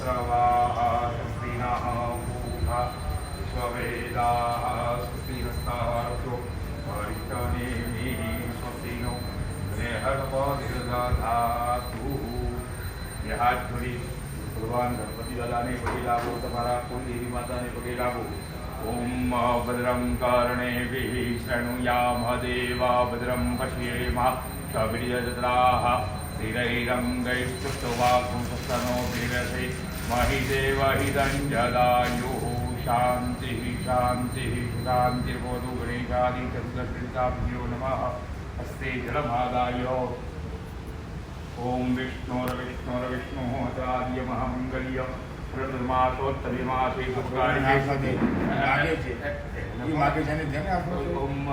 स्रवाः स्वस्तिनः पूषा विश्ववेदाः स्वस्तिनस्तारभ्यो परिष्टनेमि स्वस्ति नो ગૃહપતિર્દધાતુ બે હાથ જોડી ભગવાન ગણપતિ દાદાને પગે લાગો તમારા કુલદેવી માતાને પગે લાગો ઓમ ભદ્રમ કર્ણેભિः શૃણુયામ દેવા ભદ્રમ પશ્યેમા કવિર્યજત્રાः स्थिरैरङ्गैस्तुष्टवाकुंसनो वीरसे महिदेवहिदञ्जदायुः शान्तिः शान्तिः शान्तिर्वोधु गणेशादिचतुर्दशताभ्यो नमः हस्ते जलमादाय ॐ विष्णोर्विष्णोर्विष्णुः हतार्य महामङ्गल्य પ્રથમાસોત્તરીમાસે માગે છે. ઈ માગે છે ને તેને આપણું ઓમ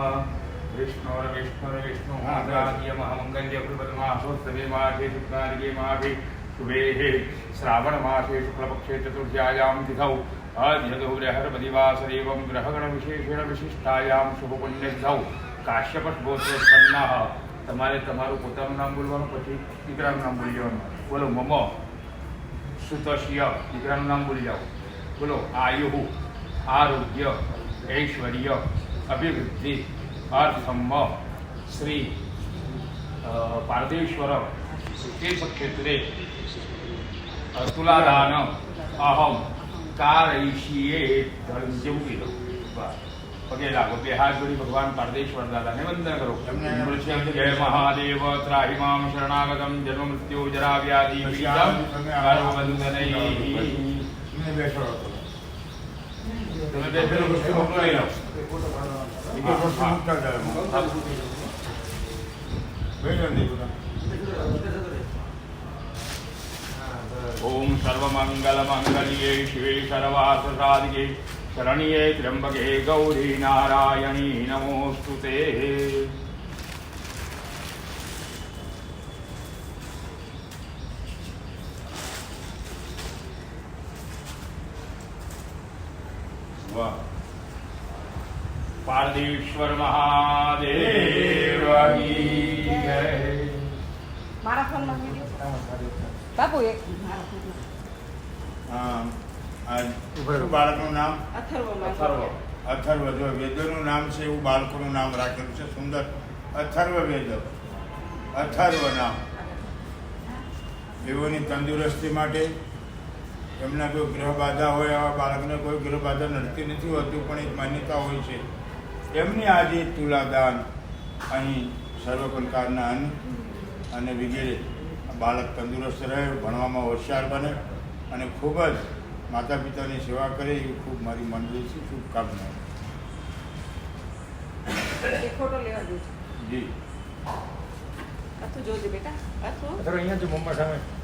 વિષ્ણુર વિષ્ણુર વિષ્ણુ હા, આદ્ય મહામંગલ્ય પ્રથમાસોત્તરી માસે શુક્લાર્ગે માસે શુભેહે શ્રાવણ માસે શુક્લપક્ષે ચતુર્થ્યાયામ તિથૌ અધ્યદુર્યહરપદિવાસરેવં ગ્રહગણ વિશેષેણ વિશિષ્ટાયામ શુભ પુણ્યતિથૌ કાશ્યપ ગોત્રોત્પન્નાઃ તમારે તમારું પોતાનું નામ બોલવાનું પછી દીકરાનું નામ બોલી જવાનું બોલો મમ સુતશ્ય દીકરાનું નામ બોલી જાઓ બોલો આયુ આરોગ્ય ઐશ્વર્ય અભિવૃદ્ધિ અર્થમ શ્રી પારદેશ્વર તીર્થક્ષેત્રે અ, તુલાદાન અહમ કારયિષ્યે ધર્મ જેવું કીધું બસ. પગે લાગો બે હાથ જોડી ભગવાન પારદેશ્વર દાદાને વંદન કરો એમને- મૃત્યુમ જય મહાદેવ ત્રાહિમામ શરણાગતમ જન્મ મૃત્યુ મંગલ્યે શિવે સર્વાસરાધિકે શરણ્યે ત્ર્યંબકે ગૌરી નારાયણી નમોસ્તુ તે વાહ પારદેશ્વર મહાદેવ બાપુ એક હા, બાળકનું નામ? અથર્વ. અથર્વ. જો વેદોનું નામ છે એવું બાળકોનું નામ રાખેલું છે સુંદર. અથર્વ વેદ. અથર્વ નામ. એઓની તંદુરસ્તી માટે એમના કોઈ ગ્રહ બાધા હોય આવા બાળકને કોઈ ગ્રહ બાધા નડતી નથી હોતું પણ એક માન્યતા હોય છે. એમની આજે તુલાદાન અહીં સર્વ પ્રકારના અન્ન અને વગેરે બાળક તંદુરસ્ત રહે ભણવામાં હોશિયાર બને અને ખૂબ જ માતા પિતાની સેવા કરે એવી ખૂબ મારી મંડળીથી છું. જી. બેટા. અહીંયા જો મમ્મા સામે.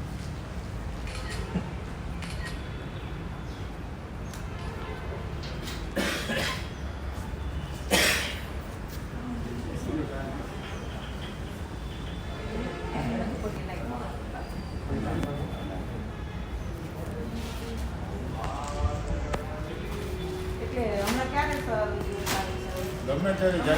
ગમે ત્યારે જ્યારે